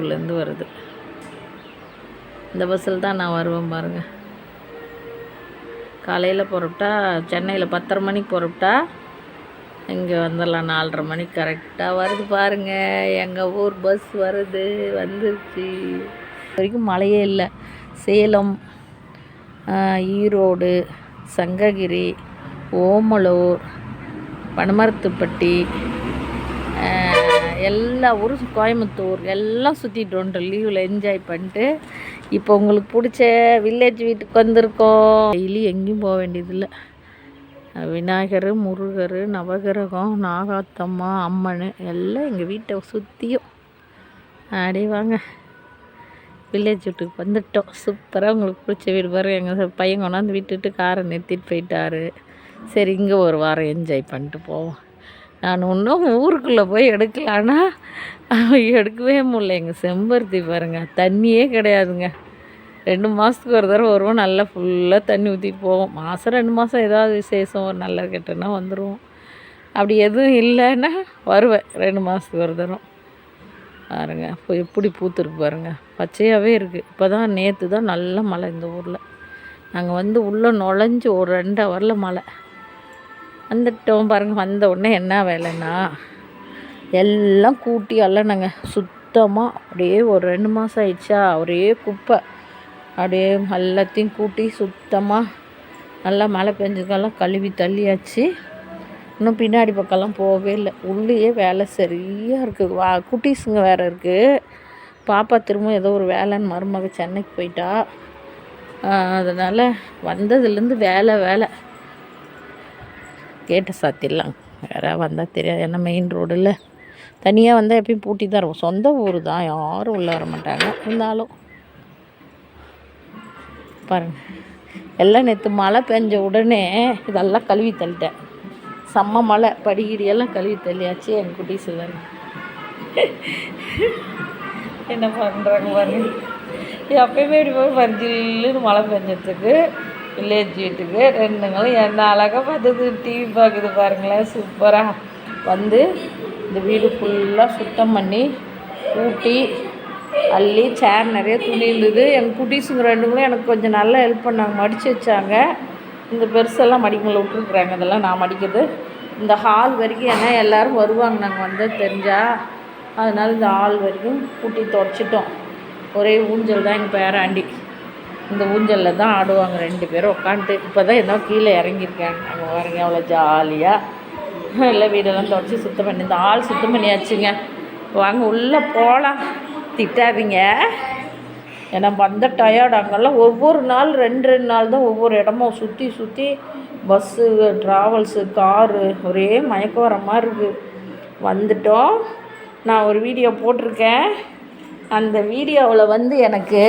கோயம்புத்தூர்லேருந்து வருது. இந்த பஸ்ஸில் தான் நான் வருவேன் பாருங்கள் காலையில் புறப்பட்டா சென்னையில் பத்தரை மணிக்கு புறப்பட்டா இங்கே வந்துடலாம் நாலரை மணிக்கு கரெக்டாக வருது பாருங்கள் எங்கள் ஊர் பஸ் வருது வந்துருச்சு. வரைக்கும் மழையே இல்லை. சேலம் ஈரோடு சங்ககிரி ஓமலூர் பனமரத்துப்பட்டி எல்லா ஊரும் கோயம்புத்தூர் எல்லாம் சுற்றிட்டு வந்துட்டோம் லீவில் என்ஜாய் பண்ணிட்டு இப்போ உங்களுக்கு பிடிச்ச வில்லேஜ் வீட்டுக்கு வந்திருக்கோம். டெய்லி எங்கேயும் போக வேண்டியதில்லை. விநாயகர் முருகர் நவகிரகம் நாகாத்தம்மா அம்மன் எல்லாம் எங்கள் வீட்டை சுற்றியும் அப்படியே வாங்க. வில்லேஜ் வீட்டுக்கு வந்துட்டோம். சூப்பராக உங்களுக்கு பிடிச்ச வீடு பாரு எங்கள் பையன் கொண்டாந்து விட்டுட்டு காரை நிறுத்திட்டு போயிட்டாரு. சரி இங்கே ஒரு வாரம் என்ஜாய் பண்ணிட்டு போவோம். நான் இன்னும் ஊருக்குள்ளே போய் எடுக்கலான்னா எடுக்கவே முடியல. எங்கள் செம்பருத்தி பாருங்கள் தண்ணியே கிடையாதுங்க. ரெண்டு மாதத்துக்கு ஒரு தடவை வருவோம் நல்லா ஃபுல்லாக தண்ணி ஊற்றிட்டு போவோம். மாதம் ரெண்டு மாதம் ஏதாவது விசேஷம் ஒரு நல்ல கெட்டனா வந்துடுவோம் அப்படி எதுவும் இல்லைன்னா வருவேன் ரெண்டு மாதத்துக்கு ஒரு தரம் பாருங்க இப்போ எப்படி பூத்துருக்கு பாருங்க. பச்சையாகவே இருக்குது இப்போ தான் நேற்று தான் நல்ல மழை இந்த ஊரில். நாங்கள் வந்து உள்ளே நுழைஞ்சு ஒரு ரெண்டு ஹவரில் மழை. வந்துட்டோம் பாருங்கள் வந்த உடனே என்ன வேலைன்னா எல்லாம் கூட்டி அல்லனாங்க சுத்தமாக அப்படியே ஒரு ரெண்டு மாதம் ஆயிடுச்சா ஒரே குப்பை. அப்படியே எல்லாத்தையும் கூட்டி சுத்தமாக நல்லா மழை பெஞ்சதுக்கெல்லாம் கழுவி தள்ளியாச்சு. இன்னும் பின்னாடி பக்கம்லாம் போகவே இல்லை. உள்ளேயே வேலை சரியாக இருக்குது வா குட்டீஸுங்க வேறு இருக்குது பாப்பா திரும்ப ஏதோ ஒரு வேலைன்னு மருமக சென்னைக்கு போயிட்டா. அதனால் வந்ததுலேருந்து வேலை வேலை. கேட்டை சாத்திடலாம் யாராவது வந்தால் தெரியாது. ஏன்னா மெயின் ரோடில் தனியாக வந்தால் எப்பயும் பூட்டி தான் இருக்கும் சொந்த ஊர் தான். யாரும் உள்ளே வர மாட்டாங்க. இருந்தாலும். பாருங்கள் எல்லாம் நேற்று மழை பெஞ்ச உடனே இதெல்லாம் கழுவி தள்ளிட்டேன். செம்ம மழை. படிகிடியெல்லாம் கழுவி தள்ளியாச்சு என் குட்டீஸ் எல்லாம் என்ன பண்ணுறாங்க பாருங்க. எப்பயுமே இப்படி போய் பரிஞ்சில்லுன்னு மழை பெஞ்சதுக்கு வில்லேஜ் வீட்டுக்கு. ரெண்டுங்களும் என்ன அழகாக பார்த்தது. டிவி பார்க்குது பாருங்களேன். சூப்பராக வந்து இந்த வீடு ஃபுல்லாக சுத்தம் பண்ணி ஊட்டி அள்ளி சேர் நிறைய துணி இருந்தது. எங்கள் குட்டீஸுங்க ரெண்டுங்களும் எனக்கு கொஞ்சம் நல்லா ஹெல்ப் பண்ணாங்க. மடித்து வச்சாங்க. இந்த பெருசெல்லாம் மடிக்கல விட்டுருக்குறாங்க. இதெல்லாம் நான் மடிக்கிறது. இந்த ஹால் வரைக்கும் ஏன்னா எல்லோரும் வருவாங்க. நாங்கள் வந்து தெரிஞ்சால் அதனால் இந்த ஹால் வரைக்கும் கூட்டி துடைச்சிட்டோம். ஒரே ஊஞ்சல் தான் எங்கள் பேராண்டி இந்த ஊஞ்சலில் தான் ஆடுவாங்க ரெண்டு பேரும் உட்காந்துட்டு இப்போ தான் என்ன கீழே இறங்கியிருக்காங்க. அங்கே பாருங்க அவ்வளோ ஜாலியாக எல்லாம் வீடெல்லாம் தொடச்சி சுத்தம் பண்ணி இந்த ஆள் சுத்தம் பண்ணியாச்சுங்க. வாங்க உள்ளே போகலாம் திட்டாதீங்க. ஏன்னா வந்த டயர்டு அங்கெல்லாம் ஒவ்வொரு நாள் ரெண்டு ரெண்டு நாள் தான் ஒவ்வொரு இடமும் சுற்றி சுற்றி பஸ்ஸு ட்ராவல்ஸு காரு ஒரே மயக்கம் வர மாதிரி இருக்குது வந்துட்டோம். நான் ஒரு வீடியோ போட்டிருக்கேன். அந்த வீடியோவில் வந்து எனக்கு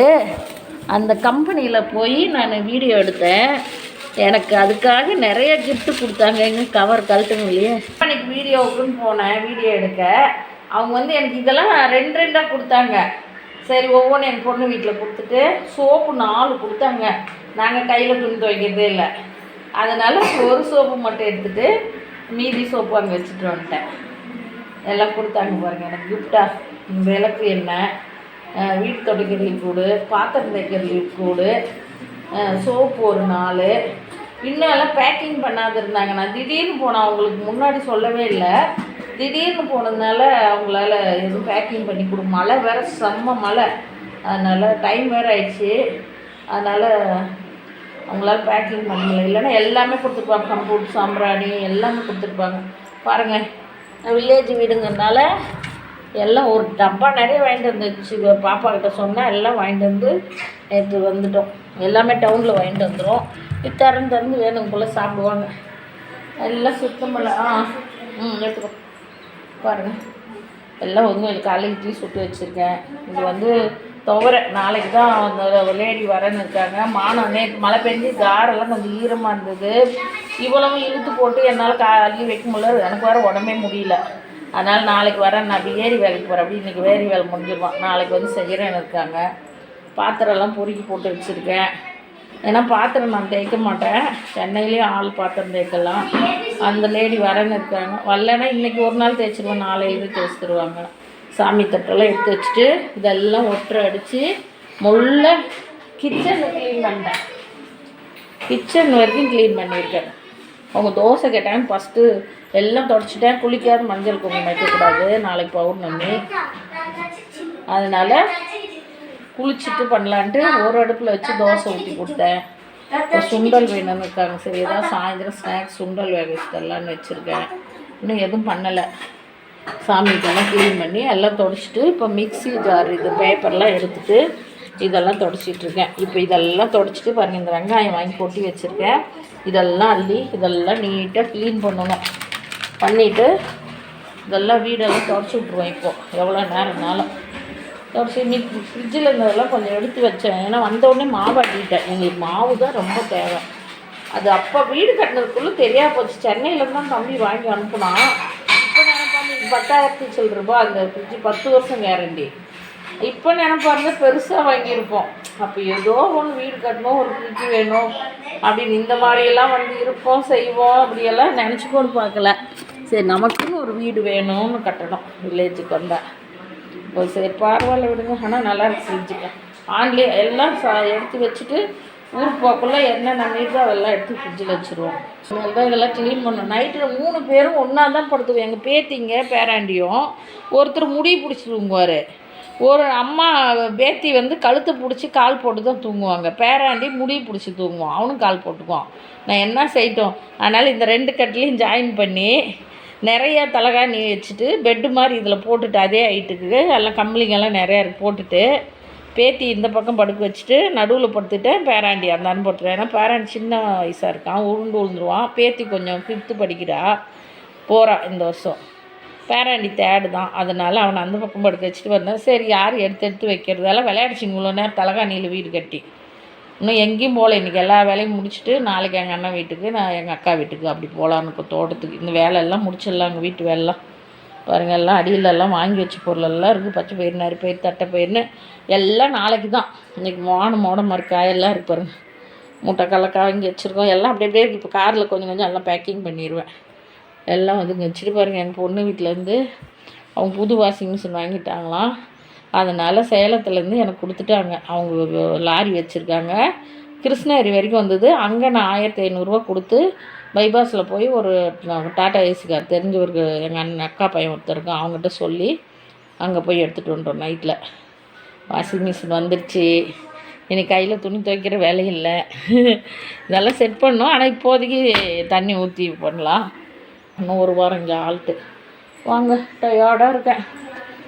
அந்த கம்பெனியில் போய் நான் வீடியோ எடுத்தேன். எனக்கு அதுக்காக நிறைய கிஃப்ட்டு கொடுத்தாங்க எங்கே கவர் கழட்டணும் இல்லையே கம்பெனிக்கு வீடியோவுக்குன்னு போனேன் வீடியோ எடுக்க. அவங்க வந்து எனக்கு இதெல்லாம் ரெண்டு ரெண்டாக கொடுத்தாங்க. சரி ஒவ்வொன்றும் என் பொண்ணு வீட்டில் கொடுத்துட்டு சோப்பு நாலு கொடுத்தாங்க. நாங்கள் கையில் துணி துவைக்கிறதே இல்லை. அதனால் ஒரு சோப்பு மட்டும் எடுத்துகிட்டு மீதி சோப்பு அங்கே வச்சுட்டு வந்துட்டேன். எல்லாம் கொடுத்தாங்க பாருங்கள் எனக்கு கிஃப்டாக விளக்கு என்ன? வீடு வீட்டு லீவ் கூடு பாத்திரம் தைக்கிற கூடு சோப்பு ஒரு நாலு. இன்னும் எல்லாம் பேக்கிங் பண்ணாது இருந்தாங்க. நான் திடீர்னு போனேன் அவங்களுக்கு முன்னாடி சொல்லவே இல்லை. திடீர்னு போனதுனால அவங்களால எதுவும் பேக்கிங் பண்ணி கொடு. மழை வேற செம்ம மழை. அதனால் டைம் வேறு ஆயிடுச்சு. அதனால் அவங்களால பேக்கிங் பண்ண முடியல இல்லைன்னா எல்லாமே கொடுத்துருப்பாங்க. கம்பூட் சாம்பிராணி எல்லாமே கொடுத்துருப்பாங்க. பாருங்கள் வில்லேஜ் வீடுங்கிறதுனால எல்லாம் ஒரு டப்பா நிறைய வாங்கிட்டு வந்துச்சு பாப்பா கிட்ட சொன்னால் எல்லாம் வாங்கிட்டு வந்து நேற்று வந்துட்டோம். எல்லாமே டவுனில் வாங்கிட்டு வந்துடும் இது திறந்து திறந்து வேணும் போல் சாப்பிடுவாங்க. எல்லாம் சுத்தம் பண்ண ஆ ம் எடுத்துக்கோ. பாருங்கள் எல்லாம் வந்து காலையில் சுட்டு வச்சுருக்கேன். இது வந்து துவரை. நாளைக்கு தான் அந்த லேடி வரேன்னு இருக்காங்க. மானம் நேற்று மழை பெஞ்சு காரெல்லாம் கொஞ்சம் ஈரமாக இருந்தது. இவ்வளவு இழுத்து போட்டு என்னால் கா அள்ளி வைக்க முடியல. எனக்கு வேறு உடம்பே முடியல. அதனால் நாளைக்கு வரேன். நான் இப்போ ஏரி வேலைக்கு போகிறேன் அப்படி இன்றைக்கி வேரி வேலை முடிஞ்சிருவான் நாளைக்கு வந்து செய்கிறேன்னு இருக்காங்க. பாத்திரம்லாம் பொறுக்கி போட்டு வச்சுருக்கேன். ஏன்னா பாத்திரம் நான் தேய்க்க மாட்டேன். சென்னையிலேயும் ஆள் பாத்திரம் தேய்க்கலாம். அந்த லேடி வரேன்னு இருக்காங்க. வரலன்னா இன்றைக்கி ஒரு நாள் தேய்ச்சிருவேன் நாளையிலேருந்து தேய்ச்சிருவாங்க. சாமி தட்டெல்லாம் எடுத்து வச்சுட்டு இதெல்லாம் ஒற்றை அடித்து முள்ள கிச்சனை க்ளீன் பண்ணிட்டேன். கிச்சன் வரைக்கும் க்ளீன் பண்ணியிருக்கேன். அவங்க தோசை கேட்டாங்க ஃபஸ்ட்டு எல்லாம் தொடச்சிட்டேன். குளிக்காத மஞ்சள் குங்குமம் வைக்கக்கூடாது. நாளைக்கு பௌர்ணமி அதனால் குளிச்சுட்டு பண்ணலான்ட்டு ஒரு அடுப்பில் வச்சு தோசை ஊற்றி கொடுத்தேன். இப்போ சுண்டல் வேணும்னு இருக்காங்க. சரி ஏதாவது சாயந்தரம் ஸ்நாக்ஸ் சுண்டல் வேக வச்சு வச்சுருக்கேன். இன்னும் எதுவும் பண்ணலை. சாமிக்கெல்லாம் க்ளீன் பண்ணி எல்லாம் தொடச்சிட்டு இப்போ மிக்ஸி ஜார் இது பேப்பர்லாம் எடுத்துகிட்டு இதெல்லாம் தொடச்சிட்ருக்கேன் இப்போ இதெல்லாம் தொடச்சிட்டு பாருங்க இந்த வெங்காயம் வாங்கி கொட்டி வச்சுருக்கேன். இதெல்லாம் அள்ளி இதெல்லாம் நீட்டாக க்ளீன் பண்ணணும். பண்ணிவிட்டு இதெல்லாம் வீடெல்லாம் துடச்சி விட்ருவேன் இப்போது எவ்வளோ நேரம்னாலும். துடச்சி நீ ஃப்ரிட்ஜில் இருந்ததெல்லாம் கொஞ்சம் எடுத்து வச்சேன். ஏன்னா வந்தோடனே மாவாட்டிட்டேன் மாவு எங்களுக்கு மாவு தான் ரொம்ப தேவை. அது அப்போ வீடு கட்டினதுக்குள்ளே தெரியா போச்சு. சென்னையில் தான் தம்பி வாங்கி அனுப்புனான். இப்போ நினைப்பாங்க பத்தாயிரத்தி சில்லு ரூபா அந்த ஃப்ரிட்ஜு பத்து வருஷம் கேரண்டி இப்போ நினைப்பாருங்க பெருசாக வாங்கியிருப்போம். அப்போ ஏதோ ஒன்று வீடு கட்டணும் ஒரு ஃப்ரிட்ஜ் வேணும் அப்படின்னு இந்த மாதிரியெல்லாம் வந்து இருப்போம் செய்வோம். அப்படியெல்லாம் நினச்சி பார்க்கல. சரி நமக்குன்னு ஒரு வீடு வேணும்னு கட்டணும் வில்லேஜுக்கு வந்தால் ஒரு சரி பரவாயில்ல விடுங்க. ஆனால் நல்லா இருக்கு ஃப்ரிட்ஜுக்கு ஆன்லேயே எல்லாம் சா எடுத்து வச்சுட்டு ஊருக்கு போக்குள்ள என்னென்ன நீர் அதெல்லாம் எடுத்து ஃப்ரிட்ஜில் வச்சுருவோம். அதனால தான் இதெல்லாம் க்ளீன் பண்ணோம் நைட்டில் மூணு பேரும் ஒன்றா தான் படுத்துவோம் எங்கள் பேத்திங்க பேராண்டியும் ஒருத்தர் முடி பிடிச்சி ஒரு அம்மா பேத்தி வந்து கழுத்தை பிடிச்சி கால் போட்டு தான் தூங்குவாங்க. பேராண்டி முடி பிடிச்சி தூங்குவான். அவனும் கால் போட்டுக்குவான். நான் என்ன செய்யட்டும் அதனால் இந்த ரெண்டு கட்டிலையும் ஜாயின் பண்ணி நிறைய தலகாணி வச்சுட்டு பெட்டு மாதிரி இதில் போட்டுட்டு அதே ஹைட்டுக்கு எல்லாம் கம்பளிங்கெல்லாம் நிறையா இருக்குது போட்டுட்டு பேத்தி இந்த பக்கம் படுக்க வச்சுட்டு நடுவில் படுத்துட்டேன். பேராண்டி அந்தான்னு போட்டுருவேன். ஏன்னா பேராண்டி சின்ன வயசாக இருக்கான். உருண்டு விழுந்துருவான் பேத்தி கொஞ்சம் ஃபிஃப்த்து படிக்கிறா. போகிறா இந்த வருஷம். பேராண்டி தேடு தான். அதனால் அவனை அந்த பக்கம் படுக்க வச்சுட்டு வந்தான். சரி யார் எடுத்து எடுத்து வைக்கிறதால விளையாடிச்சிங்க இவ்வளோ நேரம் தலகாணியில் வீடு கட்டி. இன்னும் எங்கேயும் போகல. இன்றைக்கி எல்லா வேலையும் முடிச்சுட்டு நாளைக்கு எங்கள் அண்ணன் வீட்டுக்கு நான் எங்கள் அக்கா வீட்டுக்கு அப்படி போகலான்னு இப்போ தோட்டத்துக்கு. இந்த வேலையெல்லாம் முடிச்சிடலாம். எங்கள் வீட்டு வேலைலாம். பாருங்கள் எல்லாம் அடியிலெல்லாம் வாங்கி வச்ச பொருளெல்லாம் இருக்குது பச்சை பயிர் நறு பயிர் தட்டை பயிர்னு எல்லாம் நாளைக்கு தான். இன்றைக்கி மோன மோடம் மாதிரி காயெல்லாம் இருக்கு மூட்டை கடலக்காய் வாங்கி வச்சுருக்கோம். எல்லாம் அப்படியே இப்போ காரில் கொஞ்சம் கொஞ்சம் எல்லாம் பேக்கிங் பண்ணிடுவேன் எல்லாம் வந்து வச்சுட்டு பாருங்கள் எங்கள் பொண்ணு வீட்டிலேருந்து அவங்க புது வாஷிங் மிஷின் வாங்கிட்டாங்களாம். அதனால் சேலத்துலேருந்து எனக்கு கொடுத்துட்டாங்க. அவங்க லாரி வச்சுருக்காங்க. கிருஷ்ணகிரி வரைக்கும் வந்தது. அங்கே நான் ஆயிரத்தி ஐநூறுரூவா கொடுத்து பைபாஸில் போய் ஒரு டாட்டா ஏசிக்கார் தெரிஞ்சவருக்கு எங்கள் அண்ணன் அக்கா பையன் ஒருத்தர் இருக்கான். அவங்ககிட்ட சொல்லி அங்கே போய் எடுத்துகிட்டு வந்துட்டோம் நைட்டில் வாஷிங் மிஷின் வந்துடுச்சு எனக்கு கையில் துணி துவைக்கிற வேலை இல்லை. இதெல்லாம் செட் பண்ணோம். ஆனால் இப்போதைக்கு தண்ணி ஊற்றி பண்ணலாம். இன்னும் ஒரு வாரம் இங்கே ஆள்ட்டு. வாங்க டயர்டாக இருக்கேன்.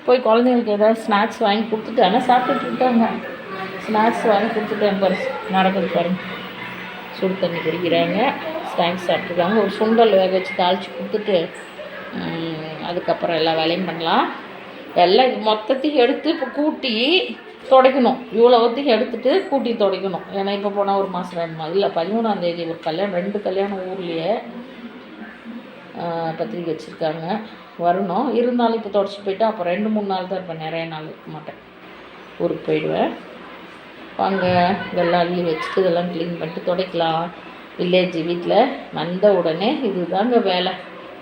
போய் குழந்தைங்களுக்கு ஏதாவது ஸ்நாக்ஸ் வாங்கி கொடுத்துட்டு ஆனால் சாப்பிட்டுட்டு இருக்காங்க. ஸ்நாக்ஸ் வாங்கி கொடுத்துட்டேன் பாரு நடக்குது பாருங்க. சுடு தண்ணி குடிக்கிறாங்க ஸ்நாக்ஸ் சாப்பிட்ருக்காங்க ஒரு சுண்டல் வேக வச்சு தாளித்து கொடுத்துட்டு அதுக்கப்புறம் எல்லா வேலையும் பண்ணலாம். எல்லாம் இது மொத்தத்தையும் எடுத்து இப்போ கூட்டி துடைக்கணும். இவ்வளோத்தையும் எடுத்துட்டு கூட்டி துடைக்கணும். ஏன்னா இப்போ போனால் ஒரு மாதம் ரெண்டு மாதம் இல்லை பதிமூணாந்தேதி ஒரு கல்யாணம் ரெண்டு கல்யாணம் ஊர்லேயே. பத்திரிக்கை வச்சுருக்காங்க. வரணும். இருந்தாலும் இப்போ தொடச்சி போயிட்டு அப்போ ரெண்டு மூணு நாள் தான் இருப்பேன். நிறைய நாள் இருக்க மாட்டேன். ஊருக்கு போயிடுவேன். வாங்க இதெல்லாம் அள்ளி வச்சுட்டு இதெல்லாம் க்ளீன் பண்ணிட்டு துடைக்கலாம். வில்லேஜ் வீட்டில் வந்த உடனே இதுதாங்க வேலை.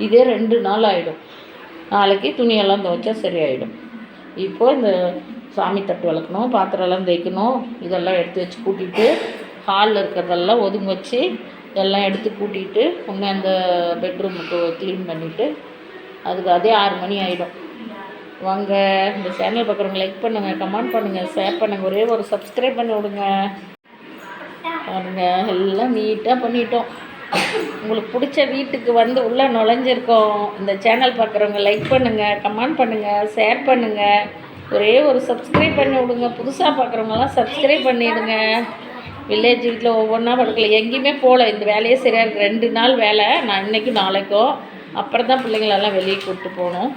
இதே ரெண்டு நாள் ஆகிடும் நாளைக்கு துணியெல்லாம் துவைச்சா சரியாயிடும். இப்போ இந்த சாமி தட்டு வளர்க்கணும் பாத்திரம்லாம் தேய்க்கணும். இதெல்லாம் எடுத்து வச்சு கூட்டிகிட்டு ஹாலில் இருக்கிறதெல்லாம் ஒதுங்க வச்சு எல்லாம் எடுத்து கூட்டிட்டு உடனே அந்த பெட்ரூமுக்கு க்ளீன் பண்ணிவிட்டு அதுக்கு அதே ஆறு மணி ஆகிடும் வாங்க இந்த சேனல் பார்க்குறவங்க லைக் பண்ணுங்கள் கமெண்ட் பண்ணுங்கள் ஷேர் பண்ணுங்கள் ஒரே ஒரு சப்ஸ்கிரைப் பண்ணி விடுங்க. பாருங்க எல்லாம் நீட்டாக பண்ணிட்டோம். உங்களுக்கு பிடிச்ச வீட்டுக்கு வந்து உள்ளே நுழைஞ்சிருக்கோம். இந்த சேனல் பார்க்குறவங்க லைக் பண்ணுங்கள் கமெண்ட் பண்ணுங்கள் ஷேர் பண்ணுங்கள் ஒரே ஒரு சப்ஸ்கிரைப் பண்ணி விடுங்க. புதுசாக பார்க்குறவங்கலாம் சப்ஸ்கிரைப் பண்ணிவிடுங்க வில்லேஜ் வீட்டில் ஒவ்வொன்றா படுக்கல. எங்கேயுமே போகல இந்த வேலையே சரியாக இருக்குது ரெண்டு நாள் வேலை. நான் இன்றைக்கும் நாளைக்கும் அப்புறம் தான் பிள்ளைங்களெல்லாம் வெளியே கூப்பிட்டு போகணும்.